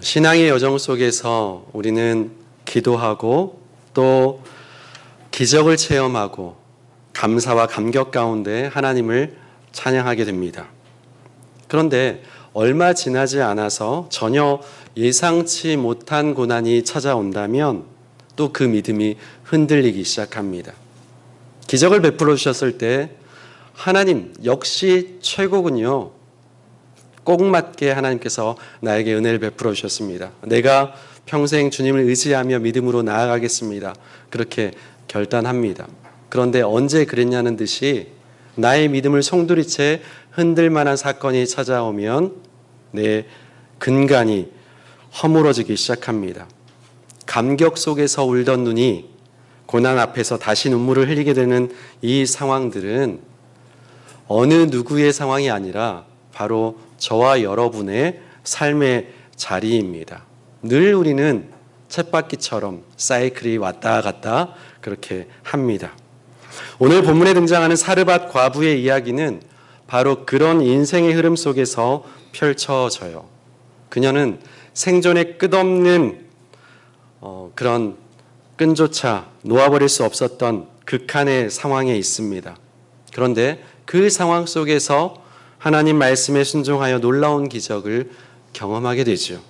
신앙의 여정 속에서 우리는 기도하고 또 기적을 체험하고 감사와 감격 가운데 하나님을 찬양하게 됩니다. 그런데 얼마 지나지 않아서 전혀 예상치 못한 고난이 찾아온다면 또 그 믿음이 흔들리기 시작합니다. 기적을 베풀어 주셨을 때 하나님 역시 최고군요. 꼭 맞게 하나님께서 나에게 은혜를 베풀어 주셨습니다. 내가 평생 주님을 의지하며 믿음으로 나아가겠습니다. 그렇게 결단합니다. 그런데 언제 그랬냐는 듯이 나의 믿음을 송두리째 흔들 만한 사건이 찾아오면 내 근간이 허물어지기 시작합니다. 감격 속에서 울던 눈이 고난 앞에서 다시 눈물을 흘리게 되는 이 상황들은 어느 누구의 상황이 아니라 바로 저와 여러분의 삶의 자리입니다. 늘 우리는 쳇바퀴처럼 사이클이 왔다 갔다 그렇게 합니다. 오늘 본문에 등장하는 사르밧 과부의 이야기는 바로 그런 인생의 흐름 속에서 펼쳐져요. 그녀는 생존의 끝없는 어, 그런 끈조차 놓아버릴 수 없었던 극한의 상황에 있습니다. 그런데 그 상황 속에서 하나님 말씀에 순종하여 놀라운 기적을 경험하게 되죠.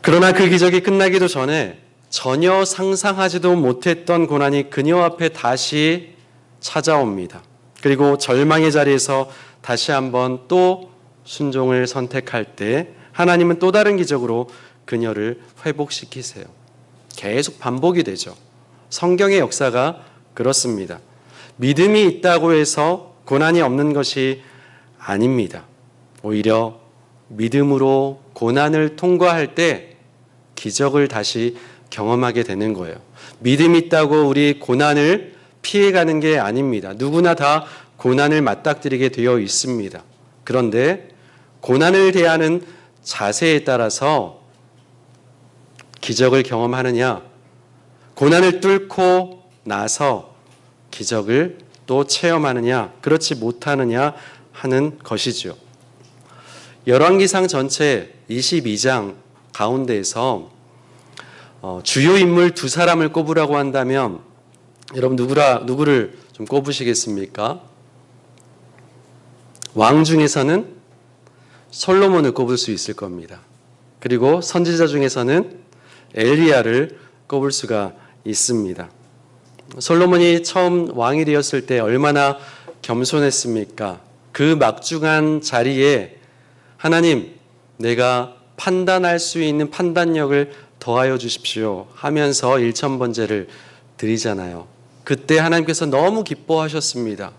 그러나 그 기적이 끝나기도 전에 전혀 상상하지도 못했던 고난이 그녀 앞에 다시 찾아옵니다. 그리고 절망의 자리에서 다시 한번 또 순종을 선택할 때 하나님은 또 다른 기적으로 그녀를 회복시키세요. 계속 반복이 되죠. 성경의 역사가 그렇습니다. 믿음이 있다고 해서 고난이 없는 것이 아닙니다. 오히려 믿음으로 고난을 통과할 때 기적을 다시 경험하게 되는 거예요. 믿음 있다고 우리 고난을 피해가는 게 아닙니다. 누구나 다 고난을 맞닥뜨리게 되어 있습니다. 그런데 고난을 대하는 자세에 따라서 기적을 경험하느냐, 고난을 뚫고 나서 기적을 또 체험하느냐, 그렇지 못하느냐 하는 것이죠. 열왕기상 전체 22장 가운데에서 어, 주요 인물 두 사람을 꼽으라고 한다면 여러분 누구라 누구를 좀 꼽으시겠습니까? 왕 중에서는 솔로몬을 꼽을 수 있을 겁니다. 그리고 선지자 중에서는 엘리야를 꼽을 수가 있습니다. 솔로몬이 처음 왕이 되었을 때 얼마나 겸손했습니까? 그 막중한 자리에 하나님, 내가 판단할 수 있는 판단력을 더하여 주십시오 하면서 일천번제를 드리잖아요. 그때 하나님께서 너무 기뻐하셨습니다.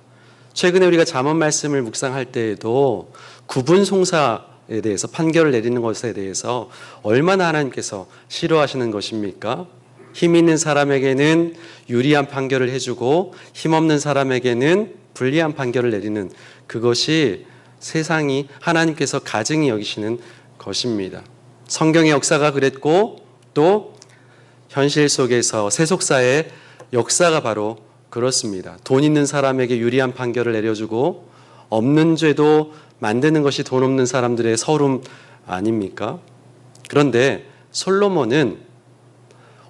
최근에 우리가 잠언 말씀을 묵상할 때에도 구분 송사에 대해서 판결을 내리는 것에 대해서 얼마나 하나님께서 싫어하시는 것입니까? 힘 있는 사람에게는 유리한 판결을 해주고 힘 없는 사람에게는 불리한 판결을 내리는 그것이 세상이 하나님께서 가증히 여기시는 것입니다. 성경의 역사가 그랬고 또 현실 속에서 세속사의 역사가 바로 그렇습니다. 돈 있는 사람에게 유리한 판결을 내려주고 없는 죄도 만드는 것이 돈 없는 사람들의 서름 아닙니까? 그런데 솔로몬은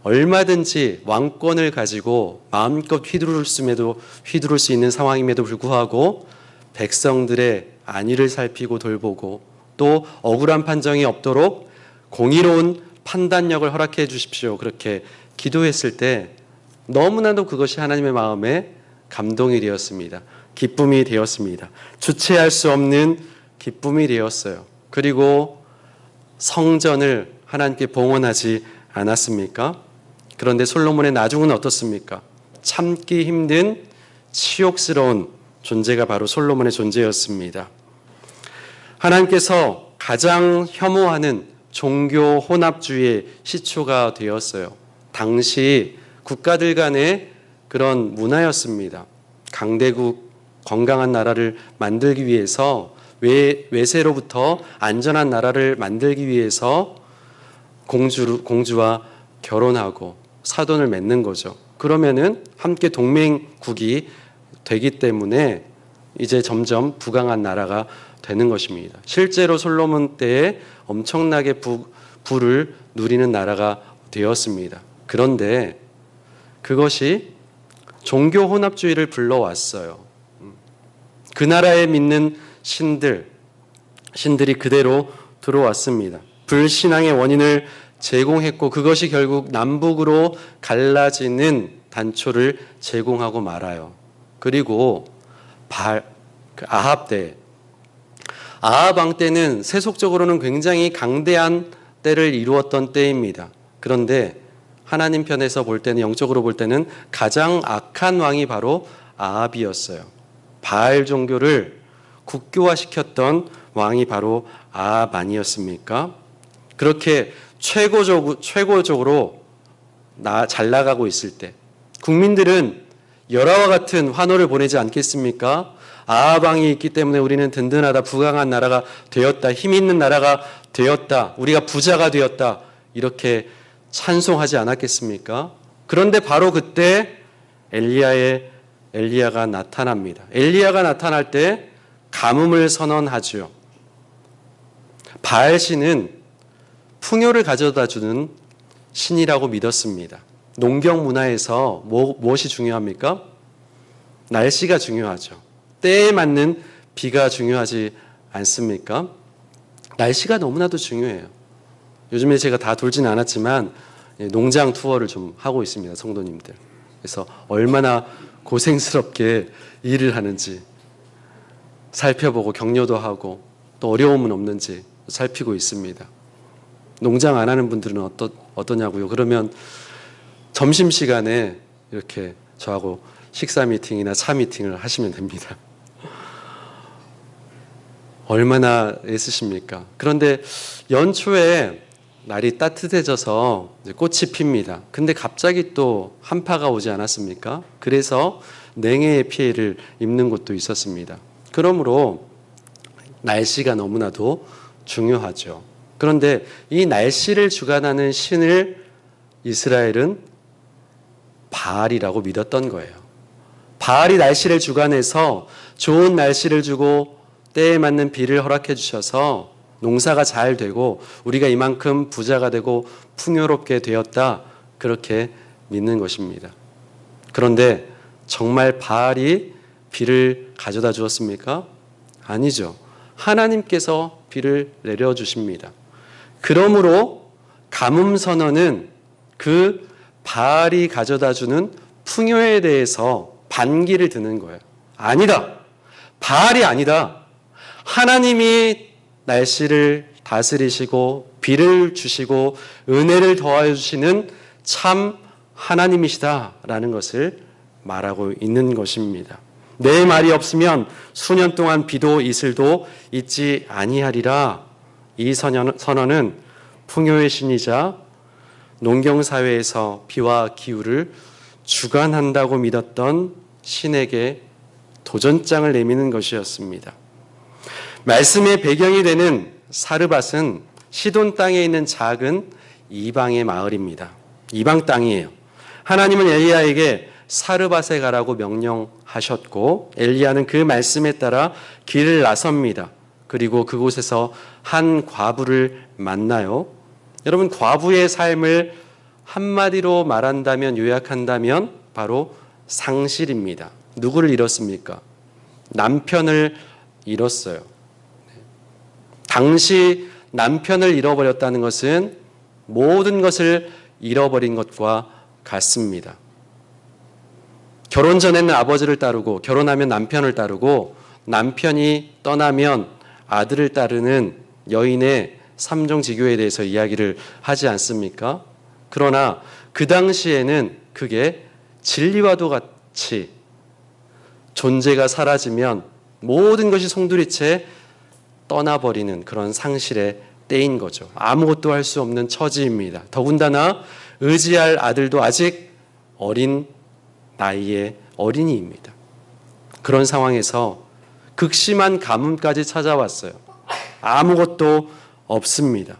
얼마든지 왕권을 가지고 마음껏 휘두를 수에도 휘두를 수 있는 상황임에도 불구하고 백성들의 안위를 살피고 돌보고 또 억울한 판정이 없도록 공의로운 판단력을 허락해 주십시오. 그렇게 기도했을 때 너무나도 그것이 하나님의 마음에 감동이 되었습니다. 기쁨이 되었습니다. 주체할 수 없는 기쁨이 되었어요. 그리고 성전을 하나님께 봉헌하지 않았습니까? 그런데 솔로몬의 나중은 어떻습니까? 참기 힘든 치욕스러운 존재가 바로 솔로몬의 존재였습니다. 하나님께서 가장 혐오하는 종교 혼합주의의 시초가 되었어요. 당시 국가들 간의 그런 문화였습니다. 강대국 건강한 나라를 만들기 위해서 외, 외세로부터 안전한 나라를 만들기 위해서 공주, 공주와 결혼하고 사돈을 맺는 거죠. 그러면은 함께 동맹국이 되기 때문에 이제 점점 부강한 나라가 되는 것입니다. 실제로 솔로몬 때에 엄청나게 부, 부를 누리는 나라가 되었습니다. 그런데 그것이 종교 혼합주의를 불러왔어요. 그 나라에 믿는 신들, 신들이 그대로 들어왔습니다. 불신앙의 원인을 제공했고 그것이 결국 남북으로 갈라지는 단초를 제공하고 말아요. 그리고 발, 그 아합 때, 아합 왕 때는 세속적으로는 굉장히 강대한 때를 이루었던 때입니다. 그런데 하나님 편에서 볼 때는 영적으로 볼 때는 가장 악한 왕이 바로 아합이었어요. 바알 종교를 국교화시켰던 왕이 바로 아합 아니었습니까? 그렇게 최고적, 최고적으로 나, 잘 나가고 있을 때 국민들은 열화와 같은 환호를 보내지 않겠습니까? 아합왕이 있기 때문에 우리는 든든하다, 부강한 나라가 되었다, 힘 있는 나라가 되었다, 우리가 부자가 되었다, 이렇게 찬송하지 않았겠습니까? 그런데 바로 그때 엘리야의 엘리야가 나타납니다. 엘리야가 나타날 때 가뭄을 선언하죠. 바알 신은 풍요를 가져다 주는 신이라고 믿었습니다. 농경 문화에서 뭐, 무엇이 중요합니까? 날씨가 중요하죠. 때에 맞는 비가 중요하지 않습니까? 날씨가 너무나도 중요해요. 요즘에 제가 다 돌지는 않았지만 예, 농장 투어를 좀 하고 있습니다, 성도님들. 그래서 얼마나 고생스럽게 일을 하는지 살펴보고 격려도 하고 또 어려움은 없는지 살피고 있습니다. 농장 안 하는 분들은 어떠, 어떠냐고요? 그러면 점심 시간에 이렇게 저하고 식사 미팅이나 차 미팅을 하시면 됩니다. 얼마나 애쓰십니까? 그런데 연초에 날이 따뜻해져서 꽃이 핍니다. 근데 갑자기 또 한파가 오지 않았습니까? 그래서 냉해의 피해를 입는 곳도 있었습니다. 그러므로 날씨가 너무나도 중요하죠. 그런데 이 날씨를 주관하는 신을 이스라엘은 바알이라고 믿었던 거예요. 바알이 날씨를 주관해서 좋은 날씨를 주고 때에 맞는 비를 허락해 주셔서 농사가 잘 되고 우리가 이만큼 부자가 되고 풍요롭게 되었다 그렇게 믿는 것입니다. 그런데 정말 바알이 비를 가져다 주었습니까? 아니죠. 하나님께서 비를 내려 주십니다. 그러므로 가뭄 선언은 그 바알이 가져다 주는 풍요에 대해서 반기를 드는 거예요. 아니다. 바알이 아니다. 하나님이 날씨를 다스리시고 비를 주시고 은혜를 더하여 주시는 참 하나님이시다라는 것을 말하고 있는 것입니다. 내 말이 없으면 수년 동안 비도 이슬도 있지 아니하리라. 이 선언은 풍요의 신이자 농경 사회에서 비와 기후를 주관한다고 믿었던 신에게 도전장을 내미는 것이었습니다. 말씀의 배경이 되는 사르밧은 시돈 땅에 있는 작은 이방의 마을입니다. 이방 땅이에요. 하나님은 엘리야에게 사르밧에 가라고 명령하셨고 엘리야는 그 말씀에 따라 길을 나섭니다. 그리고 그곳에서 한 과부를 만나요. 여러분 과부의 삶을 한마디로 말한다면 요약한다면 바로 상실입니다. 누구를 잃었습니까? 남편을 잃었어요. 당시 남편을 잃어버렸다는 것은 모든 것을 잃어버린 것과 같습니다. 결혼 전에는 아버지를 따르고 결혼하면 남편을 따르고 남편이 떠나면 아들을 따르는 여인의 삼종지교에 대해서 이야기를 하지 않습니까? 그러나 그 당시에는 그게 진리와도 같이 존재가 사라지면 모든 것이 송두리째 떠나버리는 그런 상실의 때인 거죠. 아무것도 할 수 없는 처지입니다. 더군다나 의지할 아들도 아직 어린 나이의 어린이입니다. 그런 상황에서 극심한 가뭄까지 찾아왔어요. 아무것도 없습니다.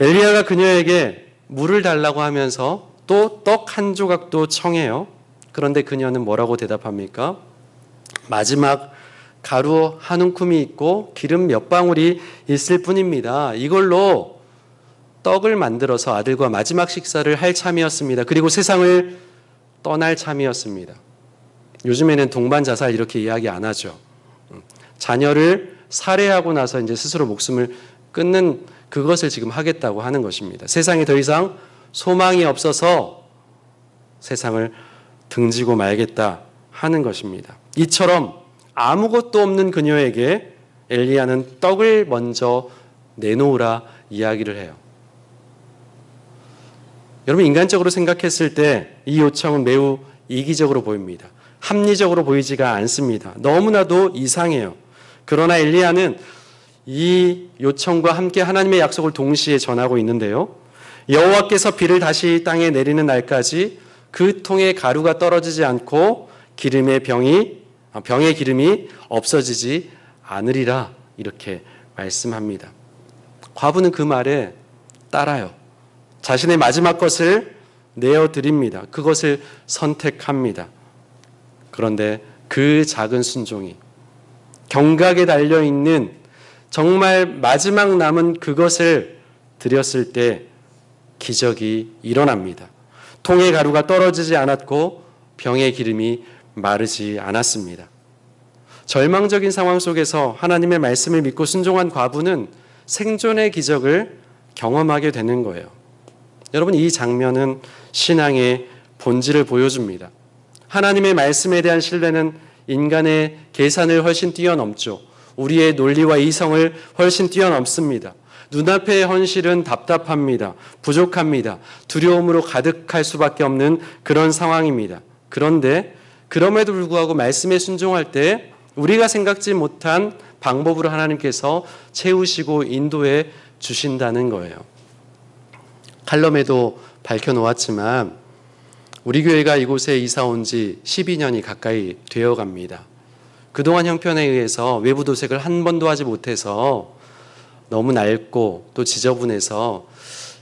엘리야가 그녀에게 물을 달라고 하면서 또 떡 한 조각도 청해요. 그런데 그녀는 뭐라고 대답합니까? 마지막 가루 한 움큼이 있고 기름 몇 방울이 있을 뿐입니다. 이걸로 떡을 만들어서 아들과 마지막 식사를 할 참이었습니다. 그리고 세상을 떠날 참이었습니다. 요즘에는 동반 자살 이렇게 이야기 안 하죠. 음, 자녀를 살해하고 나서 이제 스스로 목숨을 끊는 그것을 지금 하겠다고 하는 것입니다. 세상에 더 이상 소망이 없어서 세상을 등지고 말겠다 하는 것입니다. 이처럼 아무것도 없는 그녀에게 엘리야는 떡을 먼저 내놓으라 이야기를 해요. 여러분 인간적으로 생각했을 때 이 요청은 매우 이기적으로 보입니다. 합리적으로 보이지가 않습니다. 너무나도 이상해요. 그러나 엘리야는 이 요청과 함께 하나님의 약속을 동시에 전하고 있는데요. 여호와께서 비를 다시 땅에 내리는 날까지 그 통에 가루가 떨어지지 않고 기름의 병이 아, 병의 기름이 없어지지 않으리라 이렇게 말씀합니다. 과부는 그 말에 따라요. 자신의 마지막 것을 내어 드립니다. 그것을 선택합니다. 그런데 그 작은 순종이 경각에 달려 있는 정말 마지막 남은 그것을 드렸을 때 기적이 일어납니다. 통의 가루가 떨어지지 않았고 병의 기름이 마르지 않았습니다. 절망적인 상황 속에서 하나님의 말씀을 믿고 순종한 과부는 생존의 기적을 경험하게 되는 거예요. 여러분 이 장면은 신앙의 본질을 보여줍니다. 하나님의 말씀에 대한 신뢰는 인간의 계산을 훨씬 뛰어넘죠. 우리의 논리와 이성을 훨씬 뛰어넘습니다. 눈앞의 현실은 답답합니다. 부족합니다. 두려움으로 가득할 수밖에 없는 그런 상황입니다. 그런데 그럼에도 불구하고 말씀에 순종할 때 우리가 생각지 못한 방법으로 하나님께서 채우시고 인도해 주신다는 거예요. 칼럼에도 밝혀 놓았지만 우리 교회가 이곳에 이사 온 지 12년이 가까이 되어 갑니다. 그동안 형편에 의해서 외부 도색을 한 번도 하지 못해서 너무 낡고 또 지저분해서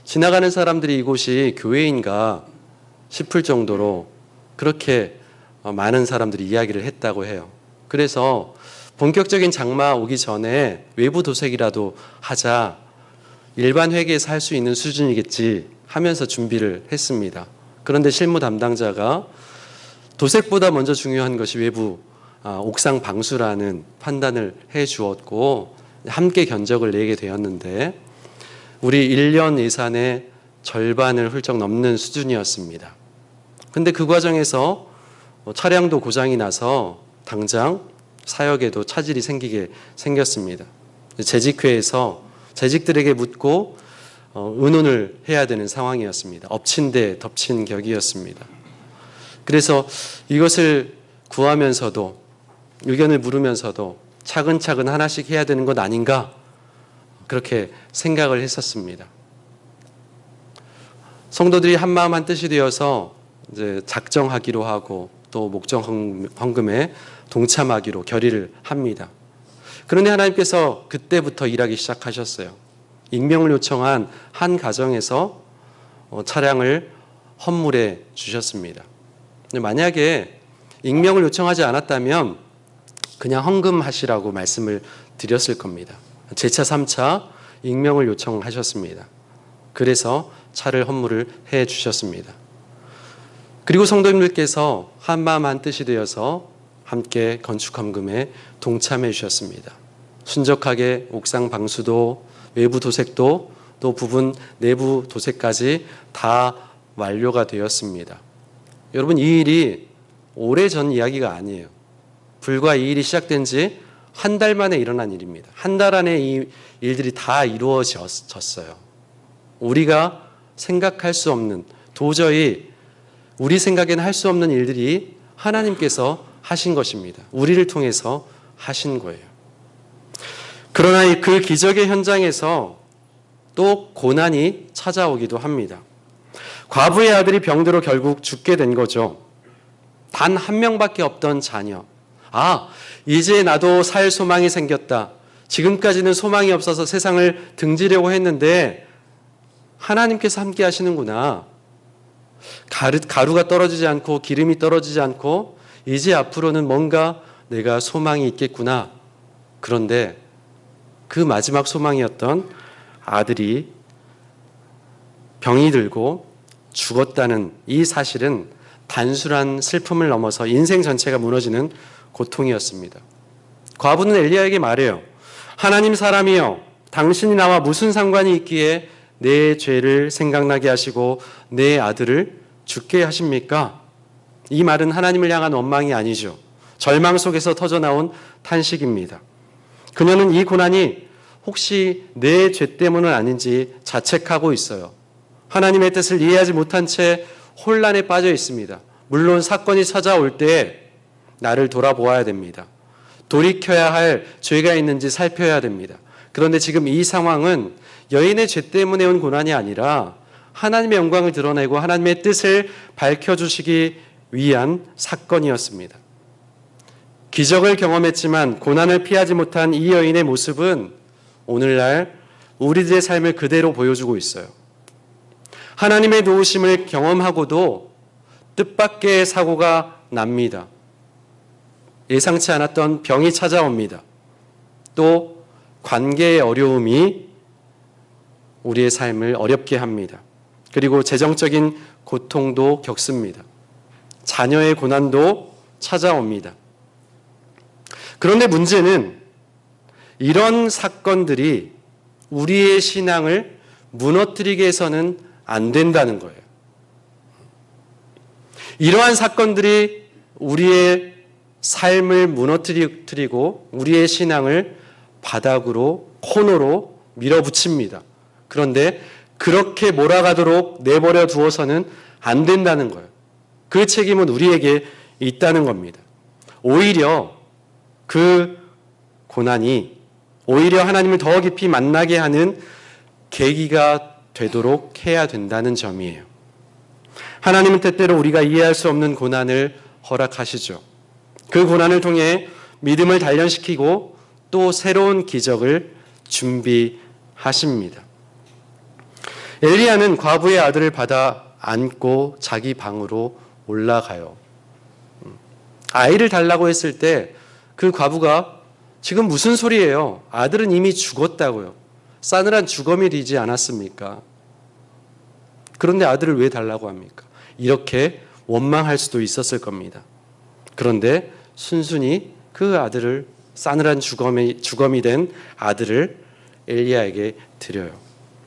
지나가는 사람들이 이곳이 교회인가 싶을 정도로 그렇게 많은 사람들이 이야기를 했다고 해요. 그래서 본격적인 장마 오기 전에 외부 도색이라도 하자 일반 회계에서 할 수 있는 수준이겠지 하면서 준비를 했습니다. 그런데 실무 담당자가 도색보다 먼저 중요한 것이 외부 아, 옥상 방수라는 판단을 해 주었고 함께 견적을 내게 되었는데 우리 1년 예산의 절반을 훌쩍 넘는 수준이었습니다. 근데 그 과정에서 차량도 고장이 나서 당장 사역에도 차질이 생기게 생겼습니다. 재직회에서 재직들에게 묻고 어, 의논을 해야 되는 상황이었습니다. 엎친 데 덮친 격이었습니다. 그래서 이것을 구하면서도 의견을 물으면서도 차근차근 하나씩 해야 되는 것 아닌가 그렇게 생각을 했었습니다. 성도들이 한 마음 한 뜻이 되어서 이제 작정하기로 하고 또 목적 헌금에 동참하기로 결의를 합니다. 그런데 하나님께서 그때부터 일하기 시작하셨어요. 익명을 요청한 한 가정에서 어, 차량을 헌물해 주셨습니다. 만약에 익명을 요청하지 않았다면 그냥 헌금하시라고 말씀을 드렸을 겁니다. 제차 3차 익명을 요청하셨습니다. 그래서 차를 헌물을 해 주셨습니다. 그리고 성도님들께서 한마음 한뜻이 되어서 함께 건축 헌금에 동참해 주셨습니다. 순적하게 옥상 방수도 외부 도색도 또 부분 내부 도색까지 다 완료가 되었습니다. 여러분 이 일이 오래전 이야기가 아니에요. 불과 이 일이 시작된 지 한 달 만에 일어난 일입니다. 한 달 안에 이 일들이 다 이루어졌어요. 우리가 생각할 수 없는 도저히 우리 생각에는 할 수 없는 일들이 하나님께서 하신 것입니다. 우리를 통해서 하신 거예요. 그러나 그 기적의 현장에서 또 고난이 찾아오기도 합니다. 과부의 아들이 병들어 결국 죽게 된 거죠. 단 한 명밖에 없던 자녀. 아, 이제 나도 살 소망이 생겼다. 지금까지는 소망이 없어서 세상을 등지려고 했는데 하나님께서 함께 하시는구나. 가루, 가루가 떨어지지 않고 기름이 떨어지지 않고 이제 앞으로는 뭔가 내가 소망이 있겠구나. 그런데 그 마지막 소망이었던 아들이 병이 들고 죽었다는 이 사실은 단순한 슬픔을 넘어서 인생 전체가 무너지는 고통이었습니다. 과부는 엘리야에게 말해요. 하나님 사람이여, 당신이 나와 무슨 상관이 있기에 내 죄를 생각나게 하시고 내 아들을 죽게 하십니까? 이 말은 하나님을 향한 원망이 아니죠. 절망 속에서 터져나온 탄식입니다. 그녀는 이 고난이 혹시 내 죄 때문은 아닌지 자책하고 있어요. 하나님의 뜻을 이해하지 못한 채 혼란에 빠져 있습니다. 물론 사건이 찾아올 때 나를 돌아보아야 됩니다. 돌이켜야 할 죄가 있는지 살펴야 됩니다. 그런데 지금 이 상황은 여인의 죄 때문에 온 고난이 아니라 하나님의 영광을 드러내고 하나님의 뜻을 밝혀주시기 위한 사건이었습니다. 기적을 경험했지만 고난을 피하지 못한 이 여인의 모습은 오늘날 우리들의 삶을 그대로 보여주고 있어요. 하나님의 도우심을 경험하고도 뜻밖의 사고가 납니다. 예상치 않았던 병이 찾아옵니다. 또 관계의 어려움이 우리의 삶을 어렵게 합니다. 그리고 재정적인 고통도 겪습니다. 자녀의 고난도 찾아옵니다. 그런데 문제는 이런 사건들이 우리의 신앙을 무너뜨리게 해서는 안 된다는 거예요. 이러한 사건들이 우리의 삶을 무너뜨리고 우리의 신앙을 바닥으로 코너로 밀어붙입니다. 그런데 그렇게 몰아가도록 내버려 두어서는 안 된다는 거예요. 그 책임은 우리에게 있다는 겁니다. 오히려 그 고난이 오히려 하나님을 더 깊이 만나게 하는 계기가 되도록 해야 된다는 점이에요. 하나님은 때때로 우리가 이해할 수 없는 고난을 허락하시죠. 그 고난을 통해 믿음을 단련시키고 또 새로운 기적을 준비하십니다. 엘리야는 과부의 아들을 받아 안고 자기 방으로 올라가요. 아이를 달라고 했을 때 그 과부가 지금 무슨 소리예요? 아들은 이미 죽었다고요. 싸늘한 주검이 되지 않았습니까? 그런데 아들을 왜 달라고 합니까? 이렇게 원망할 수도 있었을 겁니다. 그런데 순순히 그 아들을 싸늘한 주검이, 주검이 된 아들을 엘리야에게 드려요.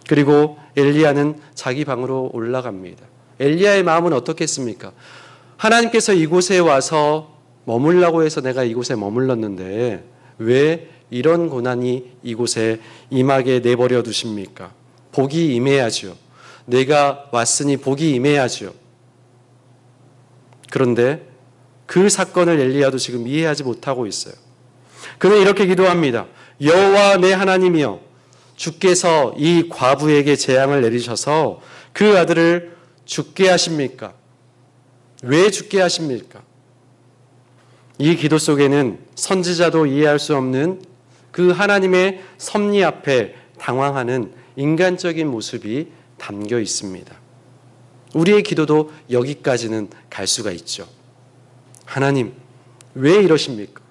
그리고 엘리야는 자기 방으로 올라갑니다. 엘리야의 마음은 어떻겠습니까? 하나님께서 이곳에 와서 머물라고 해서 내가 이곳에 머물렀는데 왜 이런 고난이 이곳에 임하게 내버려 두십니까? 복이 임해야죠. 내가 왔으니 복이 임해야죠. 그런데 그 사건을 엘리야도 지금 이해하지 못하고 있어요. 그는 이렇게 기도합니다. 여호와 내 하나님이여 주께서 이 과부에게 재앙을 내리셔서 그 아들을 죽게 하십니까? 왜 죽게 하십니까? 이 기도 속에는 선지자도 이해할 수 없는 그 하나님의 섭리 앞에 당황하는 인간적인 모습이 담겨 있습니다. 우리의 기도도 여기까지는 갈 수가 있죠. 하나님, 왜 이러십니까?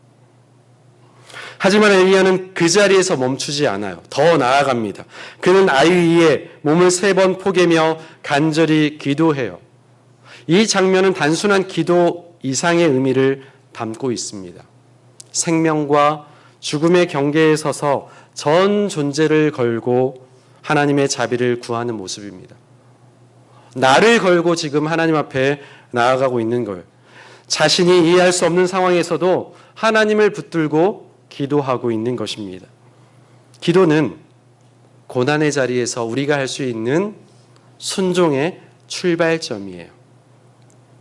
하지만 엘리야는 그 자리에서 멈추지 않아요. 더 나아갑니다. 그는 아이 위에 몸을 세 번 포개며 간절히 기도해요. 이 장면은 단순한 기도 이상의 의미를 담고 있습니다. 생명과 죽음의 경계에 서서 전 존재를 걸고 하나님의 자비를 구하는 모습입니다. 나를 걸고 지금 하나님 앞에 나아가고 있는 거예요. 자신이 이해할 수 없는 상황에서도 하나님을 붙들고 기도하고 있는 것입니다. 기도는 고난의 자리에서 우리가 할 수 있는 순종의 출발점이에요.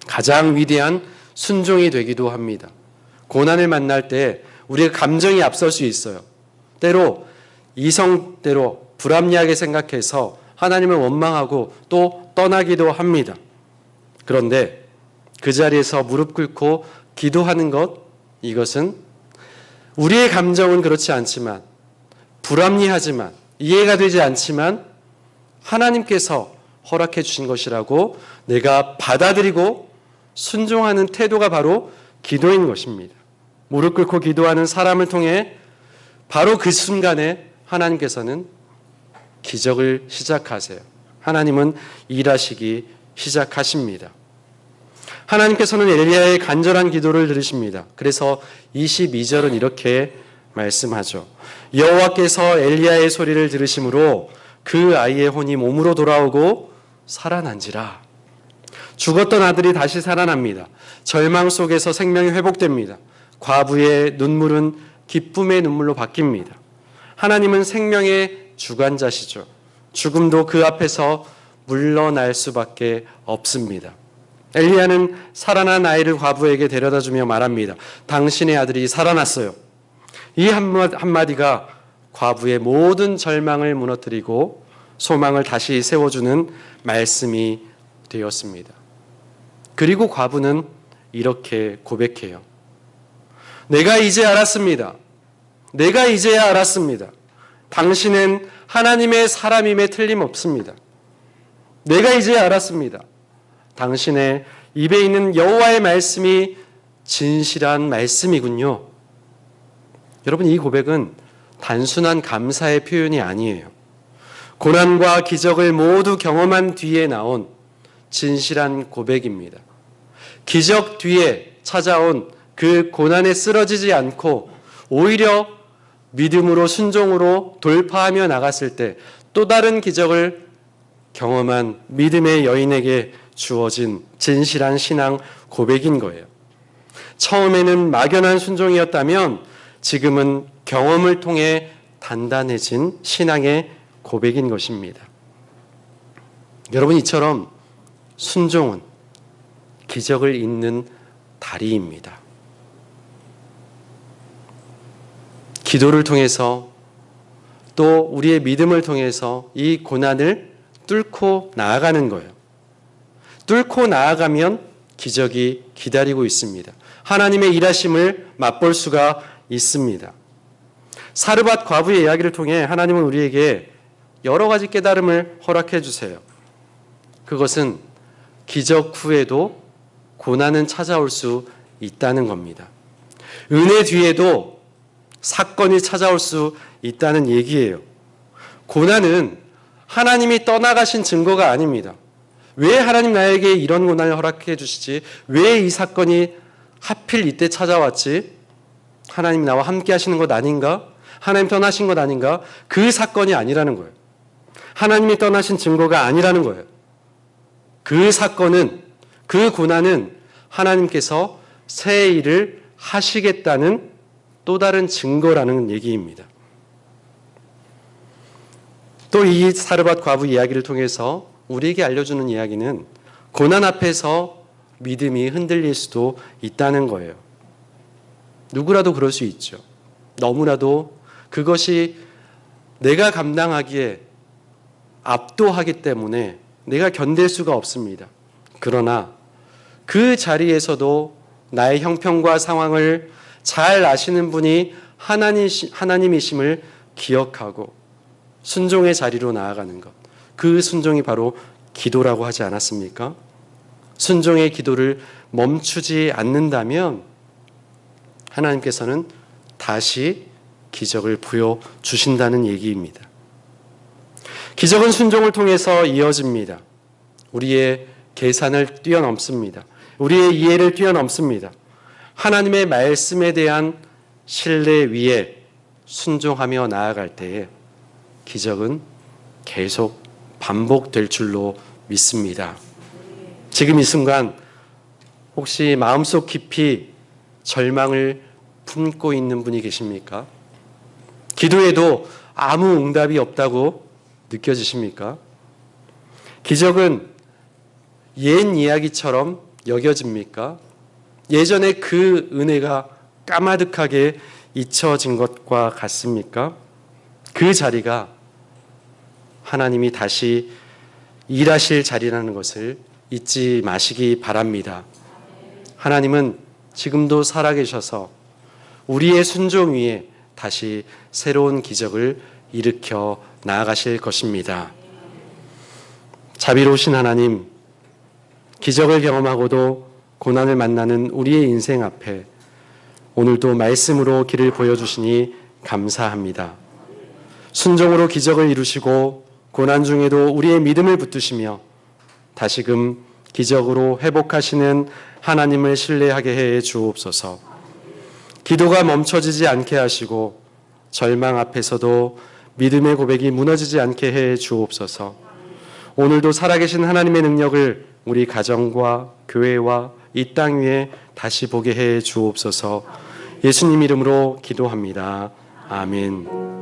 가장 위대한 순종이 되기도 합니다. 고난을 만날 때 우리의 감정이 앞설 수 있어요. 때로 이성대로 불합리하게 생각해서 하나님을 원망하고 또 떠나기도 합니다. 그런데 그 자리에서 무릎 꿇고 기도하는 것, 이것은 우리의 감정은 그렇지 않지만, 불합리하지만, 이해가 되지 않지만, 하나님께서 허락해 주신 것이라고 내가 받아들이고 순종하는 태도가 바로 기도인 것입니다. 무릎 꿇고 기도하는 사람을 통해 바로 그 순간에 하나님께서는 기적을 시작하세요. 하나님은 일하시기 시작하십니다. 하나님께서는 엘리야의 간절한 기도를 들으십니다. 그래서 22절은 이렇게 말씀하죠. 여호와께서 엘리야의 소리를 들으심으로 그 아이의 혼이 몸으로 돌아오고 살아난지라. 죽었던 아들이 다시 살아납니다. 절망 속에서 생명이 회복됩니다. 과부의 눈물은 기쁨의 눈물로 바뀝니다. 하나님은 생명의 주관자시죠. 죽음도 그 앞에서 물러날 수밖에 없습니다. 엘리야는 살아난 아이를 과부에게 데려다 주며 말합니다. 당신의 아들이 살아났어요. 이 한마디가 과부의 모든 절망을 무너뜨리고 소망을 다시 세워주는 말씀이 되었습니다. 그리고 과부는 이렇게 고백해요. 내가 이제 알았습니다. 내가 이제야 알았습니다. 당신은 하나님의 사람임에 틀림없습니다. 내가 이제 알았습니다. 당신의 입에 있는 여호와의 말씀이 진실한 말씀이군요. 여러분 이 고백은 단순한 감사의 표현이 아니에요. 고난과 기적을 모두 경험한 뒤에 나온 진실한 고백입니다. 기적 뒤에 찾아온 그 고난에 쓰러지지 않고 오히려 믿음으로 순종으로 돌파하며 나갔을 때 또 다른 기적을 경험한 믿음의 여인에게 주어진 진실한 신앙 고백인 거예요. 처음에는 막연한 순종이었다면 지금은 경험을 통해 단단해진 신앙의 고백인 것입니다. 여러분 이처럼 순종은 기적을 잇는 다리입니다. 기도를 통해서 또 우리의 믿음을 통해서 이 고난을 뚫고 나아가는 거예요. 뚫고 나아가면 기적이 기다리고 있습니다. 하나님의 일하심을 맛볼 수가 있습니다. 사르밧 과부의 이야기를 통해 하나님은 우리에게 여러 가지 깨달음을 허락해 주세요. 그것은 기적 후에도 고난은 찾아올 수 있다는 겁니다. 은혜 뒤에도 사건이 찾아올 수 있다는 얘기예요. 고난은 하나님이 떠나가신 증거가 아닙니다. 왜 하나님 나에게 이런 고난을 허락해 주시지? 왜 이 사건이 하필 이때 찾아왔지? 하나님 나와 함께 하시는 것 아닌가? 하나님 떠나신 것 아닌가? 그 사건이 아니라는 거예요. 하나님이 떠나신 증거가 아니라는 거예요. 그 사건은, 그 고난은 하나님께서 새 일을 하시겠다는 또 다른 증거라는 얘기입니다. 또 이 사르밧 과부 이야기를 통해서 우리에게 알려주는 이야기는 고난 앞에서 믿음이 흔들릴 수도 있다는 거예요. 누구라도 그럴 수 있죠. 너무나도 그것이 내가 감당하기에 압도하기 때문에 내가 견딜 수가 없습니다. 그러나 그 자리에서도 나의 형편과 상황을 잘 아시는 분이 하나님, 하나님이심을 기억하고 순종의 자리로 나아가는 것. 그 순종이 바로 기도라고 하지 않았습니까? 순종의 기도를 멈추지 않는다면 하나님께서는 다시 기적을 부여 주신다는 얘기입니다. 기적은 순종을 통해서 이어집니다. 우리의 계산을 뛰어넘습니다. 우리의 이해를 뛰어넘습니다. 하나님의 말씀에 대한 신뢰 위에 순종하며 나아갈 때에 기적은 계속 반복될 줄로 믿습니다. 지금 이 순간 혹시 마음속 깊이 절망을 품고 있는 분이 계십니까? 기도에도 아무 응답이 없다고 느껴지십니까? 기적은 옛 이야기처럼 여겨집니까? 예전에 그 은혜가 까마득하게 잊혀진 것과 같습니까? 그 자리가 하나님이 다시 일하실 자리라는 것을 잊지 마시기 바랍니다. 하나님은 지금도 살아계셔서 우리의 순종 위에 다시 새로운 기적을 일으켜 나아가실 것입니다. 자비로우신 하나님, 기적을 경험하고도 고난을 만나는 우리의 인생 앞에 오늘도 말씀으로 길을 보여주시니 감사합니다. 순종으로 기적을 이루시고 고난 중에도 우리의 믿음을 붙드시며 다시금 기적으로 회복하시는 하나님을 신뢰하게 해 주옵소서. 기도가 멈춰지지 않게 하시고 절망 앞에서도 믿음의 고백이 무너지지 않게 해 주옵소서. 오늘도 살아계신 하나님의 능력을 우리 가정과 교회와 이 땅 위에 다시 보게 해 주옵소서. 예수님 이름으로 기도합니다. 아멘.